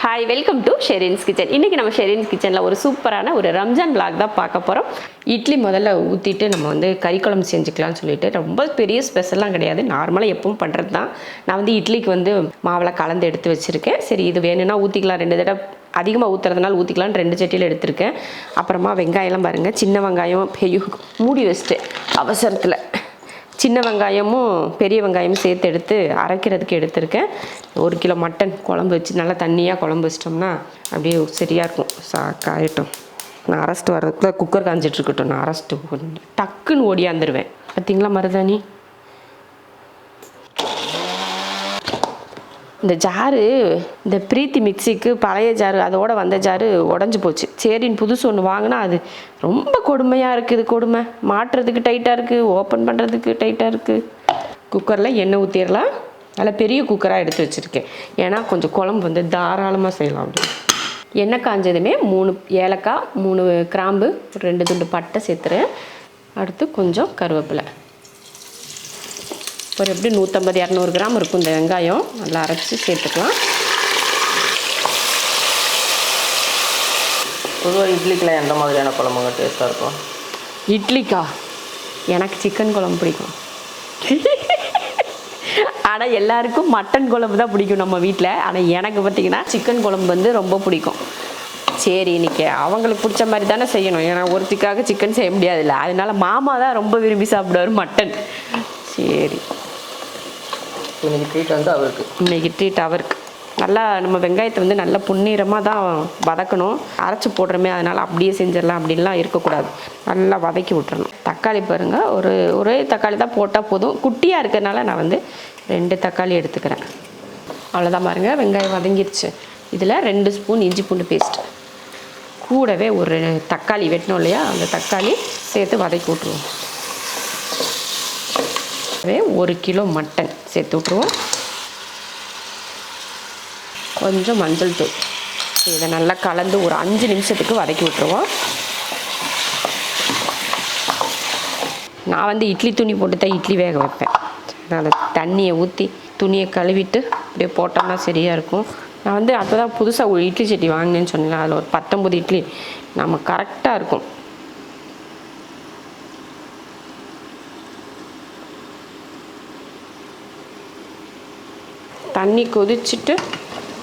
Hi welcome to Sherin's kitchen இன்றைக்கி நம்ம ஷெரின்ஸ் கிச்சனில் ஒரு சூப்பரான ஒரு ரம்ஜான் பிளாக் தான் பார்க்க போகிறோம் இட்லி முதல்ல ஊற்றிட்டு நம்ம வந்து கறி குழம்பு செஞ்சுக்கலாம்னு சொல்லிட்டு ரொம்ப பெரிய ஸ்பெஷல்லாம் கிடையாது. நார்மலாக எப்பவும் பண்ணுறது தான். நான் வந்து இட்லிக்கு வந்து மாவில் கலந்து எடுத்து வச்சுருக்கேன். சரி இது வேணும்னா ஊற்றிக்கலாம் ரெண்டு தடவை அதிகமாக ஊற்றுறதுனால ஊற்றிக்கலாம்னு ரெண்டு சட்டியில் எடுத்திருக்கேன். அப்புறமா வெங்காயம்லாம் பாருங்கள் சின்ன வெங்காயம் பெரிய மூடி வச்சுட்டு அவசரத்தில். சின்ன வெங்காயமும் பெரிய வெங்காயமும் சேர்த்து எடுத்து அரைக்கிறதுக்கு எடுத்திருக்கேன். ஒரு கிலோ மட்டன் குழம்பு வச்சு நல்லா தண்ணியாக குழம்பு வச்சிட்டோம்னா அப்படியே சரியாக இருக்கும். சா காயட்டும். நான் அரைச்சிட்டு வர்றதுக்குள்ள குக்கர் காஞ்சிட்ருக்கட்டும் நான் அரைச்சிட்டு டக்குன்னு ஓடியாந்துருவேன். பார்த்தீங்களா மருதாணி? இந்த ஜாரு இந்த பிரீத்தி மிக்சிக்கு பழைய ஜாரு அதோட வந்த ஜாரு உடஞ்சி போச்சு. சரின்னு புதுசு ஒன்று வாங்கினா அது ரொம்ப கொடுமையாக இருக்குது கொடுமை. மாட்டுறதுக்கு டைட்டாக இருக்குது ஓப்பன் பண்ணுறதுக்கு டைட்டாக இருக்குது குக்கரில் எண்ணெய் ஊற்றிடலாம் நல்லா பெரிய குக்கராக எடுத்து வச்சுருக்கேன். ஏன்னா கொஞ்சம் குழம்பு வந்து தாராளமாக செய்யலாம் அப்படின்னு எண்ணெய் காஞ்சதுமே மூணு ஏலக்காய் மூணு கிராம்பு ரெண்டு துண்டு பட்டை சேர்த்துறேன். அடுத்து கொஞ்சம் கருவேப்பிலை. ஒரு எப்படி நூற்றம்பது இரநூறு கிராம் இருக்கும் இந்த வெங்காயம். நல்லா அரைச்சி சேர்த்துக்கலாம். பொதுவாக இட்லிக்கெலாம் எந்த மாதிரியான குழம்புங்க டேஸ்ட்டாக இருக்கும்? இட்லிக்கா? எனக்கு சிக்கன் குழம்பு பிடிக்கும். ஆனால் எல்லாருக்கும் மட்டன் குழம்பு தான் பிடிக்கும் நம்ம வீட்டில் ஆனால் எனக்கு பார்த்தீங்கன்னா சிக்கன் குழம்பு வந்து ரொம்ப பிடிக்கும். சரி இன்னைக்கு அவங்களுக்கு பிடிச்ச மாதிரி தானே செய்யணும். ஏன்னா ஒருத்திக்காக சிக்கன் செய்ய முடியாதுல்ல. அதனால மாமா தான் ரொம்ப விரும்பி சாப்பிடுவார் மட்டன் சரி. இன்னைக்கு ட்ரீட் வந்து அவருக்கு. இன்னைக்கு ட்ரீட் அவருக்கு. நல்லா நம்ம வெங்காயத்தை வந்து நல்லா புன்னிறமாக தான் வதக்கணும். அரைச்சி போடுறோமே அதனால் அப்படியே செஞ்சிடலாம் அப்படின்லாம் இருக்கக்கூடாது. நல்லா வதக்கி விட்டுறணும். தக்காளி பாருங்கள் ஒரு ஒரே தக்காளி தான் போட்டால் போதும். குட்டியாக இருக்கிறனால நான் வந்து ரெண்டு தக்காளி எடுத்துக்கிறேன். அவ்வளோதான் பாருங்கள் வெங்காயம் வதங்கிருச்சு. இதில் ரெண்டு ஸ்பூன் இஞ்சி பூண்டு பேஸ்ட் கூடவே ஒரு தக்காளி வெட்டணும் இல்லையா? அந்த தக்காளி சேர்த்து வதக்கி விட்ருவோம் ஒரு கிலோ மட்டன். சேர்த்து விட்ருவோம் கொஞ்சம் மஞ்சள் தூள். இதை நல்லா கலந்து ஒரு அஞ்சு நிமிஷத்துக்கு வதக்கி விட்ருவோம் நான் வந்து இட்லி துணி போட்டு தான் இட்லி வேக வைப்பேன். அந்த தண்ணியை ஊற்றி துணியை கழுவிட்டு அப்படியே போட்டோம்னா சரியாக இருக்கும். நான் வந்து அப்போ தான் புதுசாக ஒரு இட்லி சட்டி வாங்கினேன்னு சொன்னேன் அதில் ஒரு பத்தொம்பது இட்லி. நம்ம கரெக்டாக இருக்கும். தண்ணி கொதிச்சுட்டு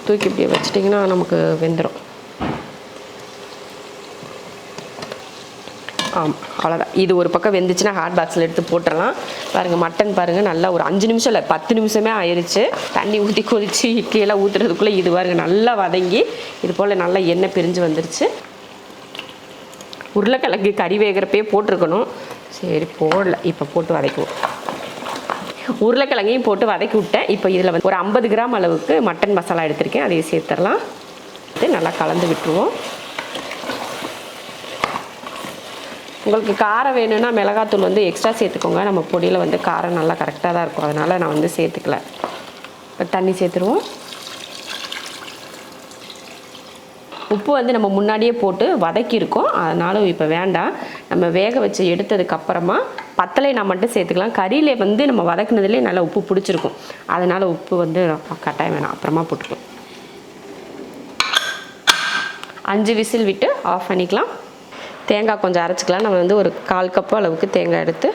தூக்கி இப்படி வச்சிட்டிங்கன்னா நமக்கு வெந்துடும் ஆமாம் அவ்வளோதான் இது ஒரு பக்கம் வெந்துச்சுன்னா ஹாட் பாக்ஸில் எடுத்து போட்டுடலாம். பாருங்கள் மட்டன் பாருங்கள் நல்லா ஒரு அஞ்சு நிமிஷம் இல்லை பத்து நிமிஷமே ஆயிடுச்சு தண்ணி ஊற்றி கொதிச்சு இட்லியெல்லாம் ஊற்றுறதுக்குள்ளே இது பாருங்கள் நல்லா வதங்கி இது போல் நல்லா எண்ணெய் பிரிஞ்சு வந்துருச்சு. உருளைக்கிழங்கு கறி வேகிறப்பே போட்டிருக்கணும். சரி போடல. இப்போ போட்டு வதக்குவோம். உருளைக்கிழங்கையும் போட்டு வதக்கி விட்டேன். இப்போ இதில் வந்து ஒரு ஐம்பது கிராம் அளவுக்கு மட்டன் மசாலா எடுத்திருக்கேன். அதையும் சேர்த்துடலாம். இது நல்லா கலந்து விட்டுருவோம். உங்களுக்கு காரம் வேணும்னா மிளகாத்தூள் வந்து எக்ஸ்ட்ரா சேர்த்துக்கோங்க. நம்ம பொடியில் வந்து காரம் நல்லா கரெக்டாக தான் இருக்கும். அதனால் நான் வந்து சேர்த்துக்கல. இப்போ தண்ணி சேர்த்துருவோம். உப்பு வந்து நம்ம முன்னாடியே போட்டு வதக்கியிருக்கோம். அதனால இப்போ வேண்டாம். நம்ம வேக வச்சு எடுத்ததுக்கப்புறமா பத்தலை நான் மட்டும் சேர்த்துக்கலாம். கறியில் வந்து நம்ம வதக்குனதுலேயே நல்லா உப்பு பிடிச்சிருக்கும். அதனால் உப்பு வந்து கட்டாயம் வேணாம். அப்புறமா போட்டுக்கலாம். அஞ்சு விசில் விட்டு ஆஃப் பண்ணிக்கலாம். தேங்காய் கொஞ்சம் அரைச்சிக்கலாம். நம்ம வந்து ஒரு கால் கப்பு அளவுக்கு தேங்காய் எடுத்து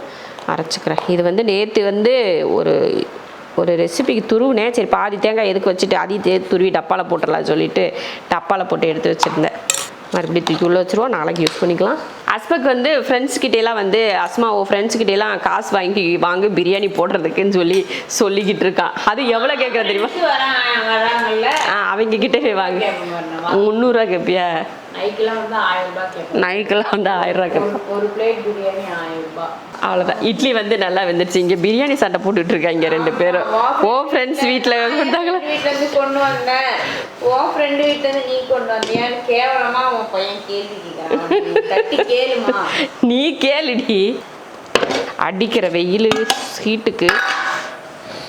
அரைச்சிக்கிறேன். இது வந்து நேற்று வந்து ஒரு ஒரு ரெசிபிக்கு துருவுனேன் சரி பாதி தேங்காய் எதுக்கு வச்சுட்டு அதையும் தே துருவி டப்பாவில் போட்டுடலாம் சொல்லிட்டு டப்பாவில் போட்டு எடுத்து வச்சுருந்தேன். மறுபடியும் தூக்கி உள்ளே வச்சுருவோம். நாளைக்கு யூஸ் பண்ணிக்கலாம். அஸ்பக் வந்து ஃப்ரெண்ட்ஸ் கிட்டேலாம் வந்து அஸ்மா ஓ ஃப்ரெண்ட்ஸ் கிட்டேலாம் காசு வாங்கி வாங்க பிரியாணி போடுறதுக்குன்னு சொல்லி சொல்லிக்கிட்டு இருக்கான். அது எவ்வளோ கேட்குற தெரியுமா? அவங்க கிட்டே வாங்க. முந்நூறுரூவா கேட்பியா நைக்கெல்லாம் வந்து ஆயிரம் ரூபாய் நைக்கெல்லாம் வந்து ஆயிரம் ரூபா கேட்பேன் ஒரு பிளேட் பிரியாணி ஆயிரம் ரூபாய். அவ்வளோதான் இட்லி வந்து நல்லா வெந்துருச்சு. இங்கே பிரியாணி சண்டை போட்டுட்டு இருக்காங்க ரெண்டு பேரும். ஓ ஃப்ரெண்ட்ஸ் வீட்டில் கொடுத்தாங்களா? வீட்டுல இருந்து கொண்டு வந்தேன் உன் ஃப்ரெண்டு வீட்டுல இருந்து நீ கொண்டு வந்தியான்னு கேவலமா உன் பையன் கேள்வி கேட்கறான். தட்டி கேளுமா. நீ கேளுடி. அடிக்கிற வெயில் ஹீட்டுக்கு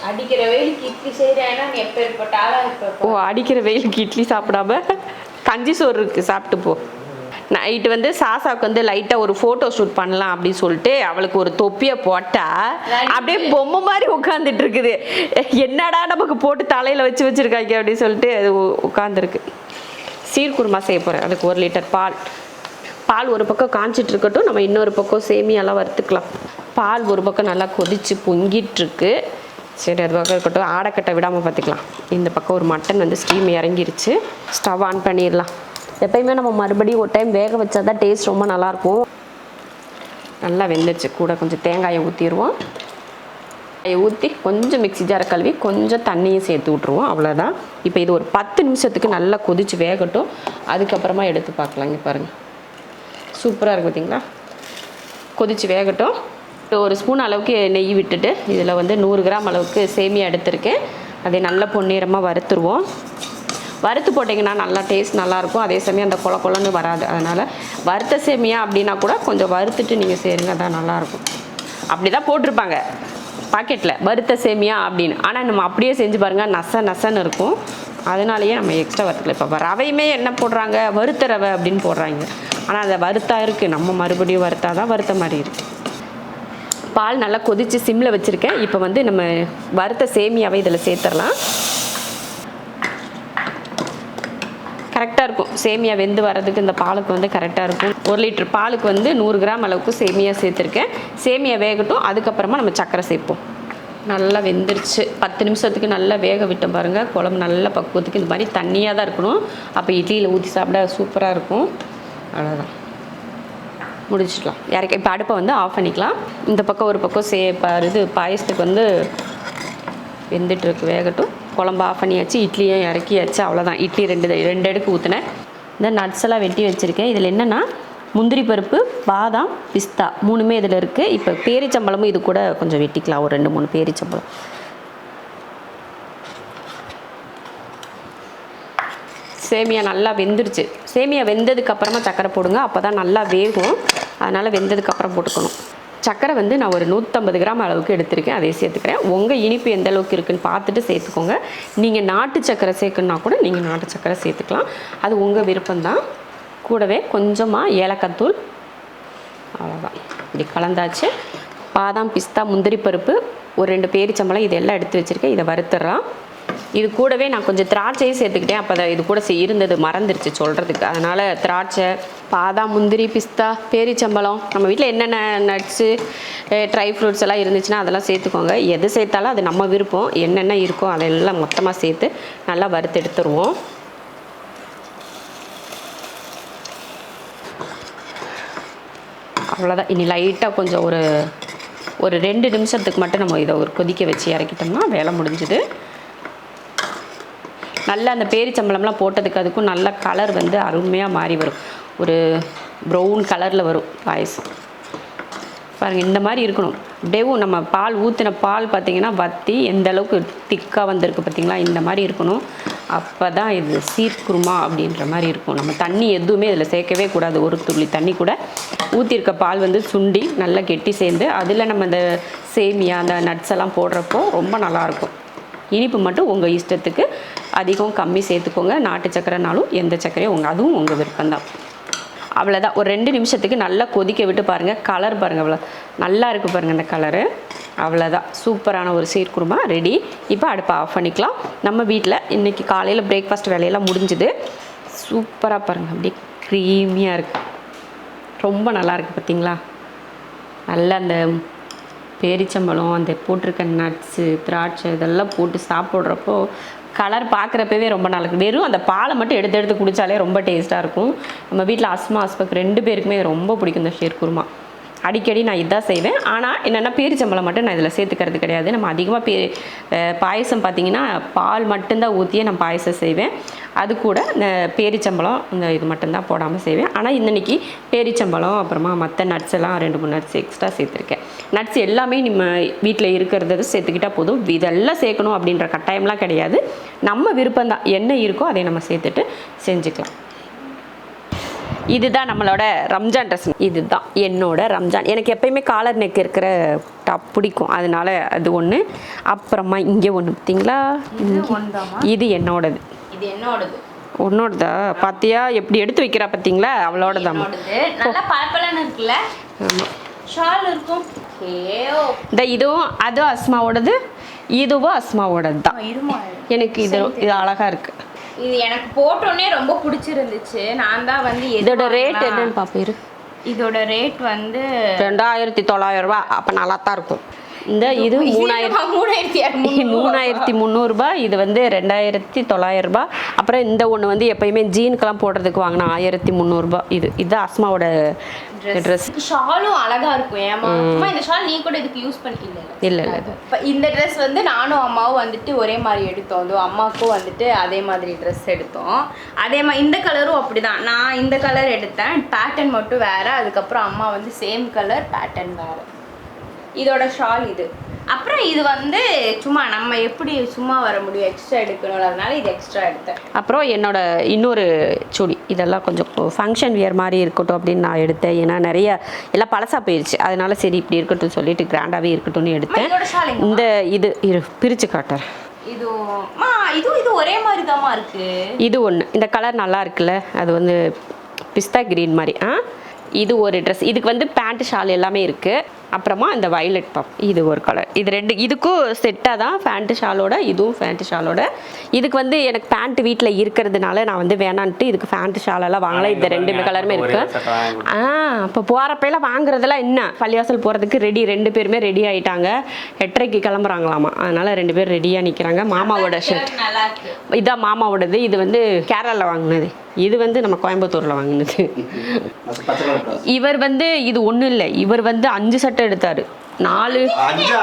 அடிக்கிற வெயிலுக்கு இட்லி செய்யறேன்னா நீ எப்ப ஏற்பட்ட ஆளா ஓ அடிக்கிற வெயிலுக்கு இட்லி சாப்பிடாம? கஞ்சி சோறு இருக்கு சாப்பிட்டு போ. நைட்டு வந்து சாசாவுக்கு வந்து லைட்டாக ஒரு ஃபோட்டோ ஷூட் பண்ணலாம் அப்படின்னு சொல்லிட்டு அவளுக்கு ஒரு தொப்பியை போட்டா அப்படியே பொம்மை மாதிரி உட்காந்துட்டு இருக்குது. என்னடா நமக்கு போட்டு தலையில் வச்சு வச்சிருக்காங்க அப்படின்னு சொல்லிட்டு அது உட்காந்துருக்கு சீர்குருமா செய்ய போகிறேன் அதுக்கு ஒரு லிட்டர் பால். பால் ஒரு பக்கம் காஞ்சிட்டு இருக்கட்டும் நம்ம இன்னொரு பக்கம் சேமியாலாம் வறுத்துக்கலாம். பால் ஒரு பக்கம் நல்லா கொதிச்சு பொங்கிட்டுருக்கு சரி அது பக்கம் இருக்கட்டும் ஆடைக்கட்டை விடாமல் பார்த்துக்கலாம் இந்த பக்கம் ஒரு மட்டன் வந்து ஸ்டீம் இறங்கிருச்சு. ஸ்டவ் ஆன் பண்ணிடலாம். எப்பயுமே நம்ம மறுபடியும் ஒரு டைம் வேக வச்சா தான் டேஸ்ட் ரொம்ப நல்லாயிருக்கும். நல்லா வெந்துருச்சு. கூட கொஞ்சம் தேங்காயை ஊற்றிடுவோம் ஊற்றி கொஞ்சம் மிக்ஸி ஜார கழுவி கொஞ்சம் தண்ணியும் சேர்த்து விட்ருவோம் அவ்வளோதான் இப்போ இது ஒரு பத்து நிமிஷத்துக்கு நல்லா கொதிச்சு வேகட்டும். அதுக்கப்புறமா எடுத்து பார்க்கலாம் இங்கே பாருங்கள் சூப்பராக இருக்குது பார்த்தீங்களா கொதிச்சு வேகட்டும். ஒரு ஸ்பூன் அளவுக்கு நெய் விட்டுட்டு இதில் வந்து நூறு கிராம் அளவுக்கு சேமியா எடுத்திருக்கேன். அதை நல்லா பொன்னிறமாக வறுத்துருவோம். வறுத்து போட்டிங்கன்னா நல்லா டேஸ்ட் நல்லாயிருக்கும். அதே சமயம் அந்த கொல கொலன்னு வராது. அதனால் வறுத்த சேமியா அப்படின்னா கூட கொஞ்சம் வறுத்துட்டு நீங்கள் சேருங்க. தான் நல்லாயிருக்கும். அப்படி தான் போட்டிருப்பாங்க. பாக்கெட்டில் வறுத்த சேமியா அப்படின்னு. ஆனால் நம்ம அப்படியே செஞ்சு பாருங்கள் நச நசன்னு இருக்கும். அதனாலேயே நம்ம எக்ஸ்ட்ரா வறுக்கல. இப்போ ரவையுமே என்ன போடுறாங்க? வறுத்த ரவை அப்படின்னு போடுறாங்க. ஆனால் அதை வறுத்தா இருக்குது நம்ம மறுபடியும் வறுத்தா தான் வறுத்த மாதிரி இருக்குது பால் நல்லா கொதித்து சிம்மில் வச்சுருக்கேன். இப்போ வந்து நம்ம வறுத்த சேமியாவை இதில் சேர்த்துடலாம் கரெக்டாக இருக்கும். சேமியா வெந்து வர்றதுக்கு இந்த பாலுக்கு வந்து கரெக்டாக இருக்கும். ஒரு லிட்டர் பாலுக்கு வந்து நூறு கிராம் அளவுக்கு சேமியா சேர்த்துருக்கேன். சேமியா வேகட்டும். அதுக்கப்புறமா நம்ம சர்க்கரை சேர்ப்போம். நல்லா வெந்துருச்சு. பத்து நிமிஷத்துக்கு நல்லா வேக விட்டோம் பாருங்கள் குழம்பு நல்ல பக்குவத்துக்கு இந்த மாதிரி தண்ணியாக தான் இருக்கணும். அப்போ இட்லியில் ஊற்றி சாப்பிட சூப்பராக இருக்கும். அவ்வளோதான் முடிச்சிடலாம். இறக்கி இப்போ அடுப்பை வந்து ஆஃப் பண்ணிக்கலாம். இந்த பக்கம் ஒரு பக்கம் சே இது பாயசத்துக்கு வந்து வெந்துட்டுருக்கு வேகட்டும். குழம்பு ஆஃப் பண்ணியாச்சு இட்லியும் இறக்கியாச்சு அவ்வளோதான் இட்லி ரெண்டு ரெண்டு அடுக்கு ஊற்றினேன் இந்த நட்ஸ் எல்லாம் வெட்டி வச்சுருக்கேன். இதில் என்னென்னா முந்திரி பருப்பு பாதாம் பிஸ்தா மூணுமே இதில் இருக்குது இப்போ பேரிச்சம்பழமும் இது கூட கொஞ்சம் வெட்டிக்கலாம். ஒரு ரெண்டு மூணு பேரிச்சம்பழம். சேமியா நல்லா வெந்துருச்சு. சேமியா வெந்ததுக்கப்புறமா சக்கரை போடுங்க. அப்போ தான் நல்லா வேகும். அதனால் வெந்ததுக்கப்புறம் போட்டுக்கணும். சக்கரை வந்து நான் ஒரு நூற்றம்பது கிராம் அளவுக்கு எடுத்திருக்கேன். அதே சேர்த்துக்கிறேன். உங்கள் இனிப்பு எந்த அளவுக்கு இருக்குன்னு பார்த்துட்டு சேர்த்துக்கோங்க. நீங்கள் நாட்டு சக்கரை சேர்க்கணுன்னா கூட நீங்கள் நாட்டு சக்கரை சேர்த்துக்கலாம். அது உங்கள் விருப்பம்தான். கூடவே கொஞ்சமாக ஏலக்காய் தூள். அவ்வளோதான் இப்படி கலந்தாச்சு. பாதாம் பிஸ்தா முந்திரி பருப்பு ஒரு ரெண்டு பேரிச்சம்பழம் இதெல்லாம் எடுத்து வச்சுருக்கேன். இதை வறுத்துடலாம். இது கூடவே நான் கொஞ்சம் திராட்சையும் சேர்த்துக்கிட்டேன். அப்போ இது கூட இருந்தது மறந்துருச்சு சொல்கிறதுக்கு அதனால் திராட்சை பாதாம் முந்திரி பிஸ்தா பேரிச்சம்பழம் நம்ம வீட்டில் என்னென்ன நட்ஸு ட்ரை ஃப்ரூட்ஸ் எல்லாம் இருந்துச்சுன்னா அதெல்லாம் சேர்த்துக்கோங்க. எது சேர்த்தாலும் அது நம்ம விருப்பம். என்னென்ன இருக்கோ அதெல்லாம் மொத்தமாக சேர்த்து நல்லா வறுத்து எடுத்துருவோம். அவ்வளோதான் இனி லைட்டாக கொஞ்சம் ஒரு ஒரு ரெண்டு நிமிஷத்துக்கு மட்டும் நம்ம இதை ஒரு கொதிக்க வச்சு இறக்கிட்டோம்னா வேலை முடிஞ்சுது. நல்லா அந்த பேரிச்சம்பளம்லாம் போட்டதுக்கு அதுக்கும் நல்ல கலர் வந்து அருமையாக மாறி வரும். ஒரு ப்ரௌன் கலரில் வரும் பாயசம். பாருங்கள் இந்த மாதிரி இருக்கணும். அப்படியேவும் நம்ம பால் ஊற்றின பால் பார்த்தீங்கன்னா வத்தி எந்த அளவுக்கு திக்காக வந்திருக்கு பார்த்தீங்களா? இந்த மாதிரி இருக்கணும். அப்போ தான் இது சீர்குருமா அப்படின்ற மாதிரி இருக்கும். நம்ம தண்ணி எதுவுமே இதில் சேர்க்கவே கூடாது. ஒரு துள்ளி தண்ணி கூட ஊற்றிருக்க பால் வந்து சுண்டி நல்லா கெட்டி சேர்ந்து அதில் நம்ம இந்த சேமியா அந்த நட்ஸ் எல்லாம் போடுறப்போ ரொம்ப நல்லாயிருக்கும் இனிப்பு மட்டும் உங்கள் இஷ்டத்துக்கு அதிகம் கம்மி சேர்த்துக்கோங்க. நாட்டு சக்கரைனாலும் எந்த சக்கரையும் உங்கள் அதுவும் உங்கள் விருப்பம்தான். அவ்வளோதான் ஒரு ரெண்டு நிமிஷத்துக்கு நல்லா கொதிக்க விட்டு பாருங்கள் கலர் பாருங்கள் அவ்வளோ நல்லா இருக்குது பாருங்கள் இந்த கலரு அவ்வளோதான் சூப்பரான ஒரு சீர்குருமா ரெடி இப்போ அடுப்பை ஆஃப் பண்ணிக்கலாம். நம்ம வீட்டில் இன்றைக்கி காலையில் பிரேக்ஃபாஸ்ட் வேலையெல்லாம் முடிஞ்சுது. சூப்பராக பாருங்கள் அப்படியே க்ரீமியாக இருக்குது ரொம்ப நல்லா இருக்குது பார்த்தீங்களா நல்லா அந்த பேரிச்சம்பழம் அந்த போட்டிருக்க நட்ஸு திராட்சை இதெல்லாம் போட்டு சாப்பிட்றப்போ கலர் பார்க்குறப்பவே ரொம்ப நல்லா வெறும் அந்த பாலை மட்டும் எடுத்து எடுத்து குடித்தாலே ரொம்ப டேஸ்ட்டாக இருக்கும். நம்ம வீட்டில் அஸ்மா அஸ்பக் ரெண்டு பேருக்குமே இது ரொம்ப பிடிக்கும் இந்த ஷேர் குருமா. அடிக்கடி நான் இதான் செய்வேன். ஆனால் என்னென்னா பேரிச்சம்பழம் மட்டும் நான் இதில் சேர்த்துக்கிறது கிடையாது. நம்ம அதிகமாக பே பாயசம் பார்த்தீங்கன்னா பால் மட்டும்தான் ஊற்றியே நான் பாயசம் செய்வேன். அது கூட இந்த பேரிச்சம்பழம் இந்த இது மட்டும்தான் போடாமல் செய்வேன். ஆனால் இன்னைக்கு பேரிச்சம்பழம் அப்புறமா மற்ற நட்ஸ் எல்லாம் ரெண்டு மூணு நட்ஸ் எக்ஸ்ட்ரா சேர்த்துருக்கேன். நட்ஸ் எல்லாமே நம்ம வீட்டில் இருக்கிறத சேர்த்துக்கிட்டா போதும். இதெல்லாம் சேர்க்கணும் அப்படின்ற கட்டாயம்லாம் கிடையாது. நம்ம விருப்பம்தான். என்ன இருக்கோ அதை நம்ம சேர்த்துட்டு செஞ்சுக்கலாம். இதுதான் நம்மளோட ரம்ஜான் ட்ரெஸ் இதுதான் என்னோட ரம்ஜான். எனக்கு எப்பயுமே காலர் நெக் இருக்கிற டாப் பிடிக்கும். அதனால அது ஒன்று அப்புறமா இங்கே ஒன்று பார்த்தீங்களா இது என்னோடது. இது என்னோடது. உன்னோடதா? பாத்தியா? எப்படி எடுத்து வைக்கிறா பார்த்தீங்களா நல்லா பளபளன்னு இருக்குல்ல? ஆமாம் ஷால் இருக்கும். இந்த இதுவும் அதுவும் அஸ்மாவோடது இதுவும் அஸ்மாவோடது தான் எனக்கு இது இது அழகாக இருக்குது இது எனக்கு போட்டோன்னே ரொம்ப பிடிச்சிருந்துச்சு. நான் தான் வந்து இதோட ரேட்? என்னன்னு பார்ப்போம் இதோட ரேட் வந்து ரெண்டாயிரத்தி தொள்ளாயிரம் ரூபாய். அப்போ நல்லா தான் இருக்கும். இந்த இது மூணாயிரத்தி மூணாயிரத்தி மூணாயிரத்தி முந்நூறுரூபா இது வந்து ரெண்டாயிரத்தி தொள்ளாயிரம் ரூபாய். அப்புறம் இந்த ஒன்று வந்து எப்பயுமே ஜீனுக்கெல்லாம் போடுறதுக்கு வாங்கினா ஆயிரத்தி முந்நூறுரூபா இது இது அஸ்மாவோட ட்ரெஸ் ஷாலும் அழகா இருக்கும் ஏமா இந்த ஷால் நீ கூட இதுக்கு யூஸ் பண்ணிக்கல. இல்லை இப்போ இந்த ட்ரெஸ் வந்து நானும் அம்மாவும் வந்துட்டு ஒரே மாதிரி எடுத்தோம். அதுவும் அம்மாவுக்கும் வந்துட்டு அதே மாதிரி ட்ரெஸ் எடுத்தோம். அதே மாதிரி இந்த கலரும் அப்படிதான். நான் இந்த கலர் எடுத்தேன். பேட்டர்ன் மட்டும் வேற. அதுக்கப்புறம் அம்மா வந்து சேம் கலர் பேட்டர்ன் வேற. இதோட ஷால் இது. அப்புறம் இது வந்து சும்மா நம்ம எப்படி சும்மா வர முடியும்? எக்ஸ்ட்ரா எடுக்கணும் அதனால இது எக்ஸ்ட்ரா எடுத்தேன். அப்புறம் என்னோட இன்னொரு சுடி. இதெல்லாம் கொஞ்சம் ஃபங்க்ஷன் வியர் மாதிரி இருக்கட்டும் அப்படின்னு நான் எடுத்தேன். ஏன்னா நிறைய எல்லாம் பழசா போயிடுச்சு அதனால சரி இப்படி இருக்கட்டும் சொல்லிட்டு கிராண்டாகவே இருக்கட்டும்னு எடுத்தேன். இந்த இது இரு பிரித்து காட்டுறேன். இதுவும் மா இதுவும் இது ஒரே மாதிரி தாம்மா இருக்கு. இது ஒன்று இந்த கலர் நல்லா இருக்குல்ல? அது வந்து பிஸ்தா கிரீன் மாதிரி. ஆ? இது ஒரு ட்ரெஸ் இதுக்கு வந்து பேண்ட் ஷால் எல்லாமே இருக்குது அப்புறமா இந்த வயலட் பப் இது ஒரு கலர் இது ரெண்டு இதுக்கும் செட்டாக தான் பேண்ட்டு ஷாலோட இதுவும் பேண்ட் ஷாலோட இதுக்கு வந்து எனக்கு பேண்ட் வீட்டில் இருக்கிறதுனால நான் வந்து வேணான்ட்டு இதுக்கு பேண்ட் ஷாலெல்லாம் வாங்கல. இந்த ரெண்டு கலருமே இருக்கு. ஆ இப்போ போகிறப்பெல்லாம் வாங்குறதெல்லாம் என்ன? பள்ளிவாசல் போகிறதுக்கு ரெடி ரெண்டு பேருமே ரெடி ஆயிட்டாங்க. எட்டரைக்கு கிளம்புறாங்களாமா. அதனால ரெண்டு பேர் ரெடியாக நிற்கிறாங்க மாமாவோட ஷர்ட் நல்லா இருக்கு. இதான் மாமாவோடது. இது வந்து கேரளாவில் வாங்கினது. இது வந்து நம்ம கோயம்புத்தூரில் வாங்கினது. இவர் வந்து இது ஒன்றும் இல்லை. இவர் வந்து அஞ்சு சட்டை எடுத்தாரு. நாலு. அஞ்சா?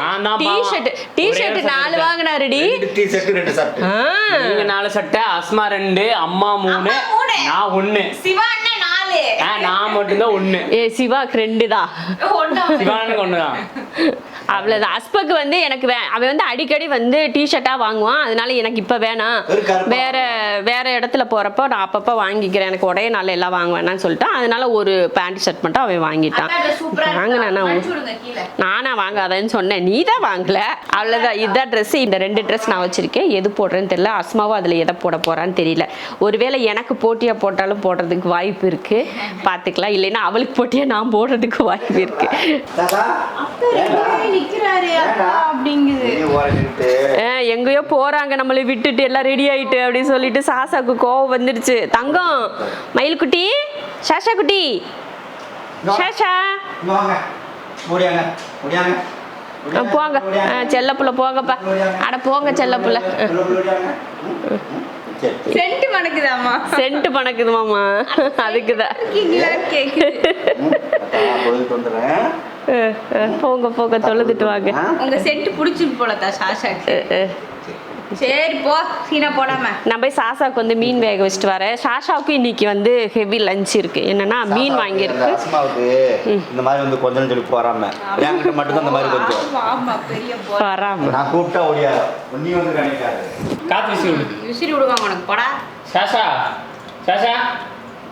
நான் தான் டிஷர்ட். டிஷர்ட் நாலு ரெண்டு டீ ஷர்ட் ரெண்டு ஷர்ட் நீங்க நாலு சட்டை அஸ்மா ரெண்டு அம்மா மூணு. நான் ஒண்ணு. சிவா அண்ணன் நாலு. ஆ, நான் மட்டும்தான் ஒண்ணு. ஏ சிவாக்கு ரெண்டு தான் சிவானுக்கு ஒண்ணுதான். அவ்வளோதான் அஸ்பக்கு வந்து எனக்கு வே அவன் வந்து அடிக்கடி வந்து டிஷர்ட்டாக வாங்குவான். அதனால எனக்கு இப்போ வேணாம். வேற வேற இடத்துல போகிறப்போ நான் அப்பப்போ வாங்கிக்கிறேன். எனக்கு ஒரே நாள் எல்லாம் வாங்குவேன்னு சொல்லிட்டான் அதனால ஒரு பேண்ட் ஷர்ட் மட்டும் அவன் வாங்கிட்டான். வாங்கினா நானா வாங்காதேன்னு சொன்னேன். நீ தான் வாங்கல? அவ்வளோதான் இதுதான் ட்ரெஸ் இந்த ரெண்டு ட்ரெஸ் நான் வச்சிருக்கேன். எது போடுறேன்னு தெரியல. அஸ்மாவும் அதில் எதை போட போறான்னு தெரியல. ஒருவேளை எனக்கு போட்டியாக போட்டாலும் போடுறதுக்கு வாய்ப்பு இருக்கு. பார்த்துக்கலாம் இல்லைன்னா அவளுக்கு போட்டியாக நான் போடுறதுக்கு வாய்ப்பு இருக்கு. எங்கேயோ போறாங்க நம்மளை விட்டுட்டு எல்லாம் ரெடி ஆயிட்டு அப்படின்னு சொல்லிட்டு சாசாக்கு கோவம் வந்துடுச்சு தங்கம் சாஷா. குட்டி சாஷா முடியாங்க அஹ் போங்க. அஹ் செல்லப்புள்ள போங்கப்பா. அட போங்க செல்லப்புள்ள. அஹ் சரி சென்ட் மணக்குதாம்மா? சென்ட் பணக்குது மாமா போங்க போங்க தொழுதுட்டு வாங்க? உங்க சாஷாக்கு. அஹ், அஹ். சரி போ. சீனா போடாம நான் போய் சாசாவுக்கு வந்து மீன் வேக வச்சுட்டு வரேன். சாஷாவுக்கும் இன்னைக்கு வந்து ஹெவி லஞ்ச் இருக்கு. என்னன்னா மீன் வாங்கியிருக்கு. இந்த மாதிரி வந்து கொஞ்சம் சொல்லி போறாம. என்கிட்ட மட்டும்தான் அந்த மாதிரி கொஞ்சம். ஆமா, ஆமா பெரிய போ. வராம. நான் கூப்பிட்டா ஓடியா நீ வந்து நினைக்காது காத்து வீசி விடு. விசிறி விடுவாங்க உனக்கு போடா. சாஷா சாஷா.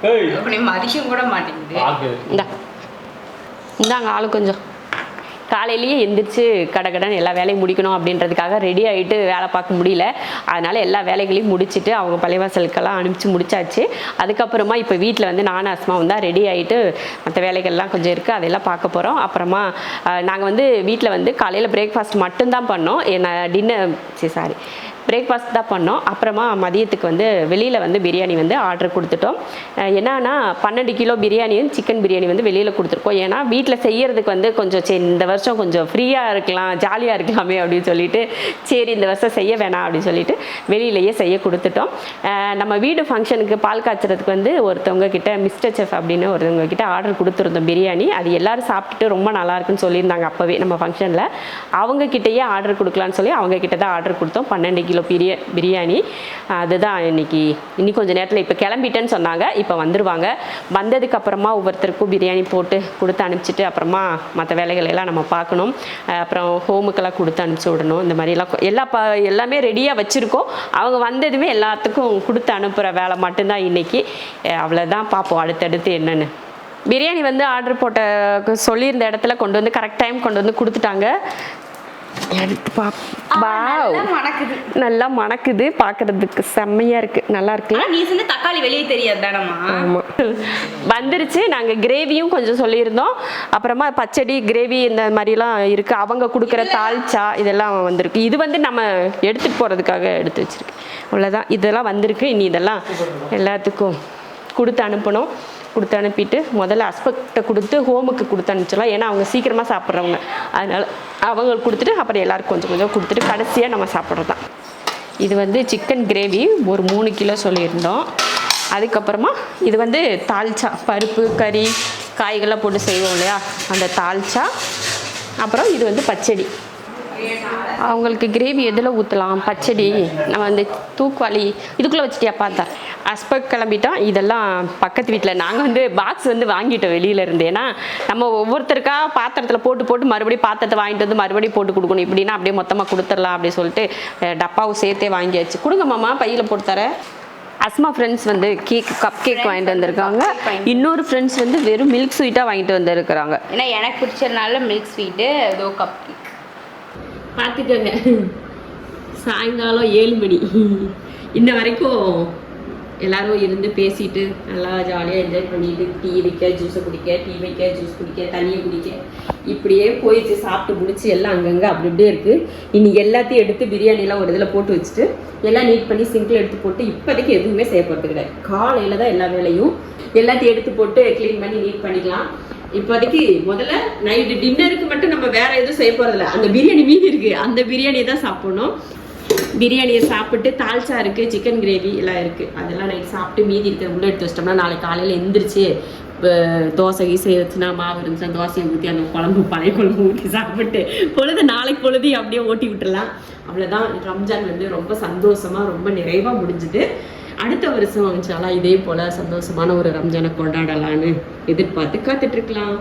ஏய். அப்ப நீ மதிக்கும் கூட மாட்டேங்குது. இந்தாங்க ஆளு கொஞ்சம். காலையிலேயே எந்திரிச்சு கடகடன் எல்லா வேலையும் முடிக்கணும் அப்படின்றதுக்காக ரெடி ஆகிட்டு வேலை பார்க்க முடியல. அதனால் எல்லா வேலைகளையும் முடிச்சுட்டு அவங்க பள்ளிவாசலுக்கெல்லாம் அனுப்பிச்சு முடிச்சாச்சு. அதுக்கப்புறமா இப்போ வீட்டில் வந்து நானும் அஸ்மாவும் தான் ரெடி ஆகிட்டு மற்ற வேலைகள்லாம் கொஞ்சம் இருக்குது அதெல்லாம் பார்க்க போகிறோம் அப்புறமா நாங்கள் வந்து வீட்டில் வந்து காலையில் பிரேக்ஃபாஸ்ட் மட்டும்தான் பண்ணோம். என்ன டின்னர் சரி சாரி பிரேக்ஃபாஸ்ட் தான் பண்ணோம். அப்புறமா மதியத்துக்கு வந்து வெளியில் வந்து பிரியாணி வந்து ஆர்டர் கொடுத்துட்டோம். என்னன்னா பன்னெண்டு கிலோ பிரியாணியும் சிக்கன் பிரியாணி வந்து வெளியில் கொடுத்துருக்கோம். ஏன்னா வீட்டில் செய்யறதுக்கு வந்து கொஞ்சம் சரி இந்த வருஷம் கொஞ்சம் ஃப்ரீயாக இருக்கலாம் ஜாலியாக இருக்கலாமே அப்படின்னு சொல்லிட்டு சரி இந்த வருஷம் செய்ய வேணாம் அப்படின்னு சொல்லிட்டு வெளியிலேயே செய்ய கொடுத்துட்டோம். நம்ம வீடு ஃபங்க்ஷனுக்கு பால் காய்ச்சறதுக்கு வந்து ஒருத்தவங்க கிட்ட மிஸ்டர் செஃப் அப்படின்னு ஒருத்தவங்க கிட்ட ஆர்டர் கொடுத்துருந்தோம் பிரியாணி. அது எல்லாரும் சாப்பிட்டுட்டு ரொம்ப நல்லா இருக்குன்னு சொல்லியிருந்தாங்க அப்போவே நம்ம ஃபங்க்ஷனில் அவங்க கிட்டேயே ஆர்டர் கொடுக்கலான்னு சொல்லி அவங்க கிட்ட தான் ஆர்டர் கொடுத்தோம். பன்னெண்டு கிலோ பிரிய பிரியாணி. அதுதான் இன்னைக்கு இன்னி கொஞ்சம் நேரத்தில் இப்போ கிளம்பிட்டேன்னு சொன்னாங்க. இப்போ வந்துடுவாங்க வந்ததுக்கப்புறமா ஒவ்வொருத்தருக்கும் பிரியாணி போட்டு கொடுத்து அனுப்பிச்சிட்டு அப்புறமா மற்ற வேலைகளை எல்லாம் நம்ம பார்க்கணும். அப்புறம் ஹோமுக்கெல்லாம் கொடுத்து அனுப்பிச்சி விடணும். இந்த மாதிரிலாம் எல்லா ப எல்லாமே ரெடியாக வச்சுருக்கோம். அவங்க வந்ததுமே எல்லாத்துக்கும் கொடுத்து அனுப்புகிற வேலை மட்டும்தான் இன்றைக்கி அவ்வளோதான் பார்ப்போம். அடுத்தடுத்து என்னென்னு. பிரியாணி வந்து ஆர்டர் போட்ட சொல்லியிருந்த இடத்துல கொண்டு வந்து கரெக்ட் டைம் கொண்டு வந்து கொடுத்துட்டாங்க. எடுத்து பா வாவ். நல்லா மணக்குது. நல்லா மணக்குது. பார்க்கறதுக்கு செம்மையா இருக்கு. நல்லா இருக்குல்ல ஆனா நீ சொன்ன தக்காளி வெளியே தெரியாது தானம்மா? வந்துருச்சு. நாங்கள் கிரேவியும் கொஞ்சம் சொல்லியிருந்தோம். அப்புறமா பச்சடி கிரேவி இந்த மாதிரிலாம் இருக்குது அவங்க கொடுக்குற தால்ச்சா இதெல்லாம் வந்திருக்கு. இது வந்து நம்ம எடுத்துகிட்டு போகிறதுக்காக எடுத்து வச்சிருக்கு. அவ்வளோதான் இதெல்லாம் வந்திருக்கு. இனி இதெல்லாம் எல்லாத்துக்கும் கொடுத்து அனுப்பணும். கொடுத்து அனுப்பிட்டு முதல்ல அஸ்பெக்ட்டை கொடுத்து ஹோமுக்கு கொடுத்து அனுப்பிச்சிடலாம். ஏன்னா அவங்க சீக்கிரமாக சாப்பிட்றவங்க. அதனால் அவங்களுக்கு கொடுத்துட்டு அப்புறம் எல்லாருக்கும் கொஞ்சம் கொஞ்சம் கொடுத்துட்டு கடைசியாக நம்ம சாப்பிட்றது தான் இது வந்து சிக்கன் கிரேவி ஒரு மூணு கிலோ சொல்லியிருந்தோம். அதுக்கப்புறமா இது வந்து தால்ச்சா பருப்பு கறி காய்கள்லாம் போட்டு செய்வோம் இல்லையா? அந்த தால்ச்சா அப்புறம் இது வந்து பச்சடி. அவங்களுக்கு கிரேவி எதில் ஊற்றலாம் பச்சடி நம்ம அந்த தூக்குவாளி இதுக்குள்ளே வச்சுட்டியா பார்த்தா. அஸ்பெக்ட் கிளம்பிட்டோம் இதெல்லாம் பக்கத்து வீட்டில் நாங்கள் வந்து பாக்ஸ் வந்து வாங்கிட்டோம் வெளியில இருந்து. ஏன்னா நம்ம ஒவ்வொருத்தருக்கா பாத்திரத்தில் போட்டு போட்டு மறுபடியும் பாத்திரத்தை வாங்கிட்டு வந்து மறுபடியும் போட்டு கொடுக்கணும். இப்படின்னா அப்படியே மொத்தமாக கொடுத்துடலாம் அப்படின்னு சொல்லிட்டு டப்பாவும் சேர்த்தே வாங்கியாச்சு. கொடுங்க மாமா பையில் போட்டு தரேன். அஸ்மா ஃப்ரெண்ட்ஸ் வந்து கேக் கப் கேக் வாங்கிட்டு வந்திருக்காங்க. இன்னொரு ஃப்ரெண்ட்ஸ் வந்து வெறும் மில்க் ஸ்வீட்டாக வாங்கிட்டு வந்திருக்கிறாங்க. ஏன்னா எனக்கு பிடிச்சதுனால மில்க் ஸ்வீட்டு ஏதோ கப் பார்த்துக்கோங்க. சாயங்காலம் ஏழு மணி. இன்ன வரைக்கும் எல்லாரும் இருந்து பேசிட்டு நல்லா ஜாலியாக என்ஜாய் பண்ணிட்டு டீ வைக்க ஜூஸை குடிக்க டீ வைக்க ஜூஸ் குடிக்க தண்ணியை குடிக்க. இப்படியே போயிடுச்சு சாப்பிட்டு முடிச்சு எல்லாம் அங்கங்கே அப்படி இப்படியே இருக்குது இன்னைக்கு எல்லாத்தையும் எடுத்து பிரியாணிலாம் ஒரு இதில் போட்டு வச்சுட்டு எல்லாம் நீட் பண்ணி சிங்கில் எடுத்து போட்டு இப்போதைக்கு எதுவுமே செய்ய போகிறது கிடையாது. காலையில் தான் எல்லா வேலையும் எல்லாத்தையும் எடுத்து போட்டு க்ளீன் பண்ணி நீட் பண்ணிக்கலாம். இப்போதைக்கு முதல்ல நைட்டு டின்னருக்கு மட்டும் நம்ம வேற எதுவும் செய்ய போறதில்ல. அந்த பிரியாணி மீதி இருக்கு. அந்த பிரியாணியை தான் சாப்பிடணும். பிரியாணியை சாப்பிட்டு தால்ச்சா இருக்கு சிக்கன் கிரேவி எல்லாம் இருக்கு. அதெல்லாம் நைட் சாப்பிட்டு மீதி இருக்க உள்ள எடுத்து வச்சிட்டோம்னா நாளைக்கு காலையில எந்திரிச்சு தோசை கீசை வச்சுனா மாவு இருந்துச்சுன்னா தோசையை ஊற்றி அந்த குழம்பு பழைய குழம்பு ஊற்றி சாப்பிட்டு பொழுது நாளைக்கு பொழுது அப்படியே ஓட்டி விட்டுறலாம். அவ்வளோதான் ரம்ஜான் வந்து ரொம்ப சந்தோஷமா ரொம்ப நிறைவாக முடிஞ்சுது. அடுத்த வருஷம் வந்துச்சாலாம் இதே போல் சந்தோஷமான ஒரு ரம்ஜானை கொண்டாடலான்னு எதிர்பார்த்து காத்துட்ருக்கலாம்